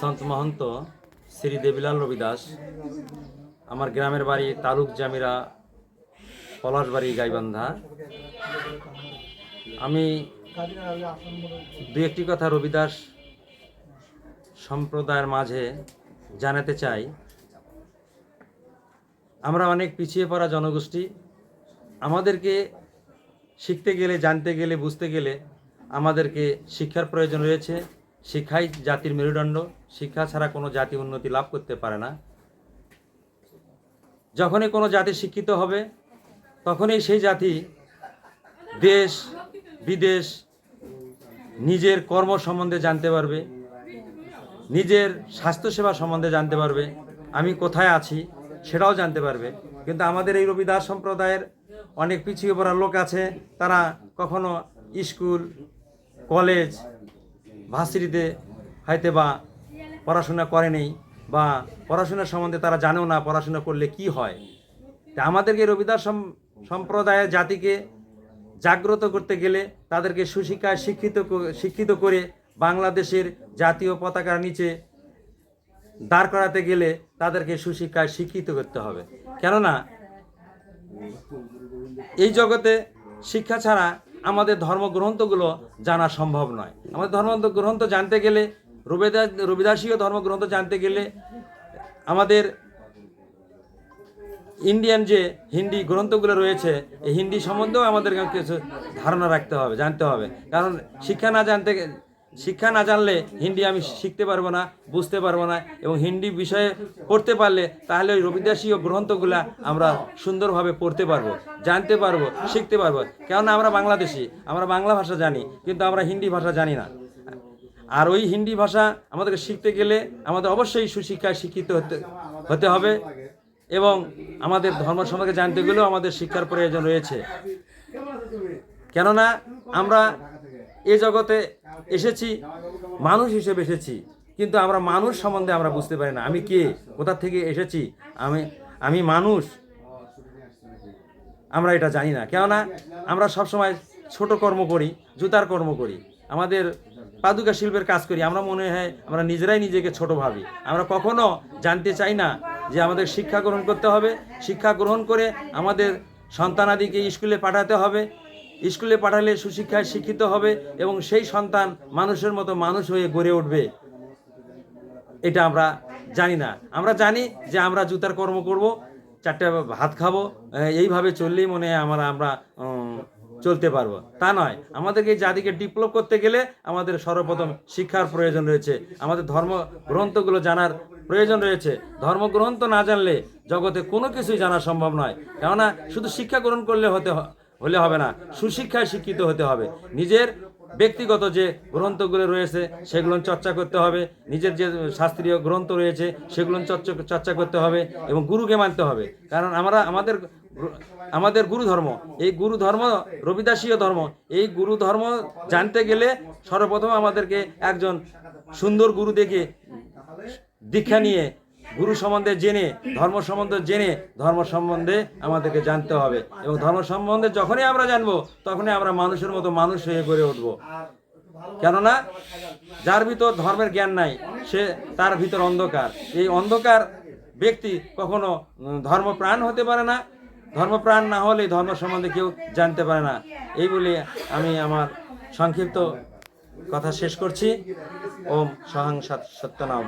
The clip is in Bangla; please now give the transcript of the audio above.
সন্ত মহন্ত, শ্রী দেবিলাল রবিদাস, আমার গ্রামের বাড়ি তালুক জামিরা, পলাশবাড়ি, গাইবান্ধা। আমি দু একটি কথা রবিদাস সম্প্রদায়ের মাঝে জানাতে চাই। আমরা অনেক পিছিয়ে পড়া জনগোষ্ঠী। আমাদেরকে শিখতে গেলে, জানতে গেলে, বুঝতে গেলে আমাদেরকে শিক্ষার প্রয়োজন রয়েছে। শিক্ষাই জাতির মেরুদণ্ড। শিক্ষা ছাড়া কোনো জাতি উন্নতি লাভ করতে পারে না। যখনই কোনো জাতি শিক্ষিত হবে, তখনই সেই জাতি দেশ, বিদেশ নিজের কর্ম সম্বন্ধে জানতে পারবে, নিজের স্বাস্থ্যসেবা সম্বন্ধে জানতে পারবে, আমি কোথায় আছি সেটাও জানতে পারবে। কিন্তু আমাদের এই রবিদাস সম্প্রদায়ের অনেক পিছিয়ে পড়া লোক আছে, তারা কখনো স্কুল, কলেজ ভার্সিটিতে হয়তো বা পড়াশোনা করেনি বা পড়াশোনার সম্বন্ধে তারা জানেও না পড়াশোনা করলে কি হয়। তা আমাদেরকে রবিদাস সম্প্রদায়ের জাতিকে জাগ্রত করতে গেলে তাদেরকে সুশিক্ষায় শিক্ষিত শিক্ষিত করে বাংলাদেশের জাতীয় পতাকার নিচে দাঁড় করাতে গেলে তাদেরকে সুশিক্ষায় শিক্ষিত করতে হবে। কেননা এই জগতে শিক্ষা ছাড়া আমাদের ধর্মগ্রন্থগুলো জানা সম্ভব নয়। আমাদের ধর্ম গ্রন্থ জানতে গেলে রবিদাস রবিদাসীয় ধর্মগ্রন্থ জানতে গেলে, আমাদের ইন্ডিয়ান যে হিন্দি গ্রন্থগুলো রয়েছে, এই হিন্দি সম্বন্ধেও আমাদের কিছু ধারণা রাখতে হবে, জানতে হবে। কারণ শিক্ষা না জানতে শিক্ষা না জানলে হিন্দি আমি শিখতে পারব না, বুঝতে পারব না এবং হিন্দি বিষয়ে পড়তে পারলে তাহলে ওই রবিদাসীয় গ্রন্থগুলা আমরা সুন্দরভাবে পড়তে পারব, জানতে পারব, শিখতে পারব। কেননা আমরা বাংলাদেশি, আমরা বাংলা ভাষা জানি, কিন্তু আমরা হিন্দি ভাষা জানি না। আর ওই হিন্দি ভাষা আমাদেরকে শিখতে গেলে আমাদের অবশ্যই সুশিক্ষায় শিক্ষিত হতে হতে হবে এবং আমাদের ধর্ম সম্পর্কে জানতে গেলেও আমাদের শিক্ষার প্রয়োজন রয়েছে। কেননা আমরা এ জগতে এসেছি, মানুষ হিসেবে এসেছি, কিন্তু আমরা মানুষ সম্বন্ধে আমরা বুঝতে পারি না। আমি কে? কোথা থেকে এসেছি? আমি আমি মানুষ। আমরা এটা জানি না। কেননা আমরা সবসময় ছোট কর্ম করি, জুতার কর্ম করি। আমাদের পাদুকা শিল্পের কাজ করি। আমরা মনে হয় আমরা নিজেরাই নিজেকে ছোট ভাবি। আমরা কখনো জানতে চাই না যে আমাদের শিক্ষা গ্রহণ করতে হবে। শিক্ষা গ্রহণ করে আমাদের সন্তানাদিকে স্কুলে পাঠাতে হবে। স্কুলে পাঠালে সুশিক্ষায় শিক্ষিত হবে এবং সেই সন্তান মানুষের মতো মানুষ হয়ে গড়ে উঠবে। এটা আমরা জানি না। আমরা জানি যে আমরা জুতার কর্ম করব, চারটে ভাত খাব, এইভাবে চললেই মনে হয় আমরা আমরা চলতে পারব। তা নয়। আমাদেরকে জাতিকে ডেভেলপ করতে গেলে আমাদের সর্বপ্রথম শিক্ষার প্রয়োজন রয়েছে। আমাদের ধর্ম গ্রন্থগুলো জানার প্রয়োজন রয়েছে। ধর্মগ্রন্থ না জানলে জগতে কোনো কিছুই জানা সম্ভব নয়। কেননা শুধু শিক্ষা গ্রহণ করলে হতে হলে হবে না। সুশিক্ষায় শিক্ষিত হতে হবে। নিজের ব্যক্তিগত যে গ্রন্থগুলো রয়েছে, সেগুলো চর্চা করতে হবে। নিজের যে শাস্ত্রীয় গ্রন্থ রয়েছে, সেগুলো চর্চা চর্চা করতে হবে এবং গুরুকে মানতে হবে। কারণ আমরা, আমাদের আমাদের গুরু ধর্ম এই গুরু ধর্ম রবিদাসীয় ধর্ম, এই গুরু ধর্ম জানতে গেলে সর্বপ্রথম আমাদেরকে একজন সুন্দর গুরু দেখে দীক্ষা নিয়ে গুরু সম্বন্ধে জেনে, ধর্ম সম্বন্ধে জেনে, ধর্ম সম্বন্ধে আমাদেরকে জানতে হবে। এবং ধর্ম সম্বন্ধে যখনই আমরা জানব, তখনই আমরা মানুষের মতো মানুষ হয়ে গড়ে উঠবো। কেননা, যার ভিতর ধর্মের জ্ঞান নাই, সে তার ভিতর অন্ধকার। এই অন্ধকার ব্যক্তি কখনো ধর্মপ্রাণ হতে পারে না। ধর্মপ্রাণ না হলে ধর্ম সম্বন্ধে কেউ জানতে পারে না। এই বলে আমি আমার সংক্ষিপ্ত কথা শেষ করছি। ওম সহাং সত্যনাম।